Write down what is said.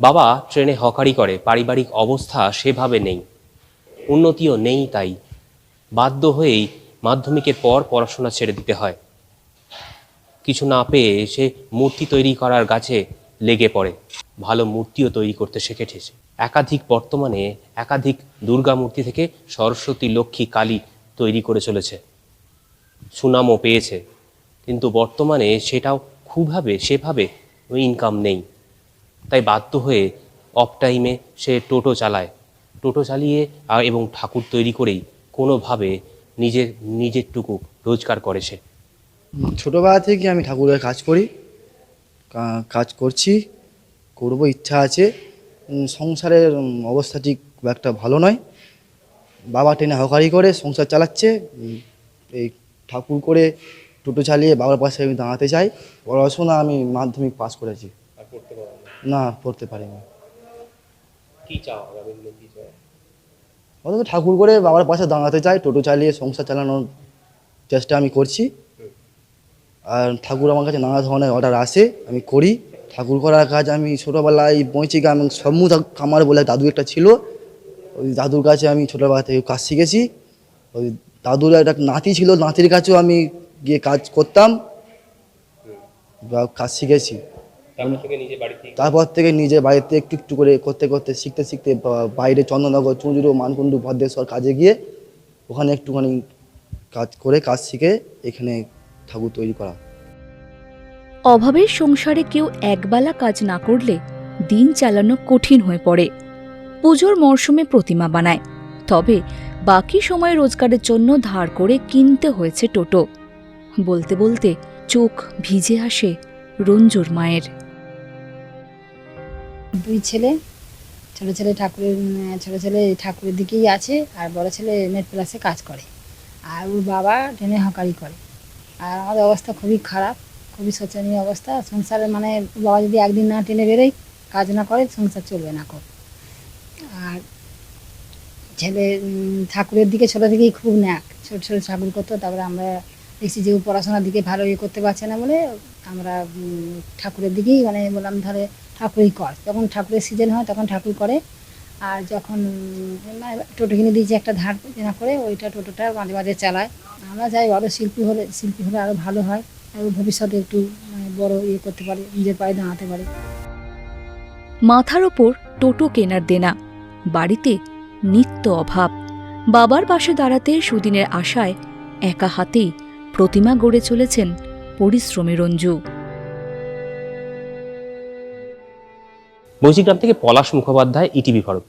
বাবা ট্রেনে হকারি করে, পারিবারিক অবস্থা সেভাবে নেই। উন্নতিও নেই তাই। বাধ্য হয়েই মাধ্যমিকের পর পড়াশোনা ছেড়ে দিতে হয়। কিছু না পেয়ে সে মূর্তি তৈরি করার গাছে লেগে পড়ে। ভালো মূর্তিও তৈরি করতে শিখেছে। একাধিক বর্তমানে একাধিক দুর্গা মূর্তি থেকে সরস্বতী, লক্ষ্মী, কালী তৈরি করে চলেছে। সুনামও পেয়েছে। কিন্তু বর্তমানে সেটাও খুবভাবে, সেভাবে ইনকাম নেই। তাই বাধ্য হয়ে অফ টাইমে সে টোটো চালায়। টোটো চালিয়ে এবং ঠাকুর তৈরি করেই কোনোভাবে নিজের নিজেরটুকু রোজগার করে সে। ছোটোবেলা থেকে আমি ঠাকুরের কাজ করি কাজ করছি, করব, ইচ্ছা আছে। সংসারের অবস্থা ঠিক একটা ভালো নয়। বাবা টেনে হকারি করে, সংসার চালাচ্ছে এই ঠাকুর করে টোটো চালিয়ে বাবার পাশে আমি দাঁড়াতে চাই। পড়াশোনা আমি মাধ্যমিক পাস করেছি। না পড়তে পারিনি। কি চাও আগামী দিনে কি চাও ঠাকুর করে বাবার পাশে দাঁড়াতে চাই টোটো চালিয়ে সংসার চালানোর চেষ্টা আমি করছি। আর ঠাকুর আমার কাছে নানা ধরনের অর্ডার আসে আমি করি। ঠাকুর করার কাজ আমি ছোটোবেলায় বঁচি গ্রাম সম্মু কামার বলে দাদু একটা ছিল। ওই দাদুর কাছে আমি ছোটোবেলা থেকে কাজ শিখেছি। ওই দাদুর একটা নাতি ছিল নাতির কাছেও আমি গিয়ে কাজ করতাম। বা কাজ শিখেছি। তারপর থেকে নিজে বাড়িতে তারপর থেকে নিজে বাড়িতে একটু একটু করে করতে করতে শিখতে শিখতে বাইরে চন্দননগর চুঁচুড়ো মানকুণ্ডু ভদ্রেশ্বর কাজে গিয়ে ওখানে একটুখানি কাজ করে কাজ শিখে এখানে ঠাকুর তৈরি করা। অভাবের সংসারে কেউ একবেলা কাজ না করলে দিন চালানো কঠিন হয়ে পড়ে। পুজোর মরশুমে প্রতিমা বানায় তবে বাকি সময় রোজগারের জন্য ধার করে কিনতে হয়েছে টোটো। বলতে বলতে চোখ ভিজে আসে রঞ্জুর মায়ের। দুই ছেলে, ছোট ছেলে ঠাকুরের ছোট ছেলে ঠাকুরের দিকেই আছে আর বড় ছেলে নেট প্লাসে কাজ করে। আর ওর বাবা ট্রেনে হকারি করে। আর আমাদের অবস্থা খুবই খারাপ, খুবই শোচনীয় অবস্থা। সংসারে মানে বাবা যদি একদিন না ট্রেনে বেরোয়, কাজ না করে, সংসার চলবে না কর আর ছেলে ঠাকুরের দিকে, ছোটো থেকেই খুব ন্যাক। ছোট ছোট ঠাকুর করতো, তারপরে আমরা দেখছি যে পড়াশোনার দিকে ভালো ইয়ে করতে পারছে না বলে আমরা ঠাকুরের দিকেই মানে বললাম তাহলে ঠাকুরই কর। যখন ঠাকুরের সিজন হয়, তখন ঠাকুর করে। আর যখন টোটো কিনে দিয়েছে একটা ধার না করে, ওইটা টোটোটা মাঝে মাঝে চালায়। আমরা চাই আরও শিল্পী হলে শিল্পী হলে আরও ভালো হয়, আর ও ভবিষ্যতে একটু মানে বড় ইয়ে করতে পারে, নিজের পায়ে দাঁড়াতে পারে। মাথার ওপর টোটো কেনার দেনা, বাড়িতে নিত্য অভাব। বাবার পাশে দাঁড়াতে সুদিনের আশায় একা হাতেই প্রতিমা গড়ে চলেছেন পরিশ্রমী রঞ্জু। বৈশিগ্রাম থেকে পলাশ মুখোপাধ্যায় ইটিভি ভারত।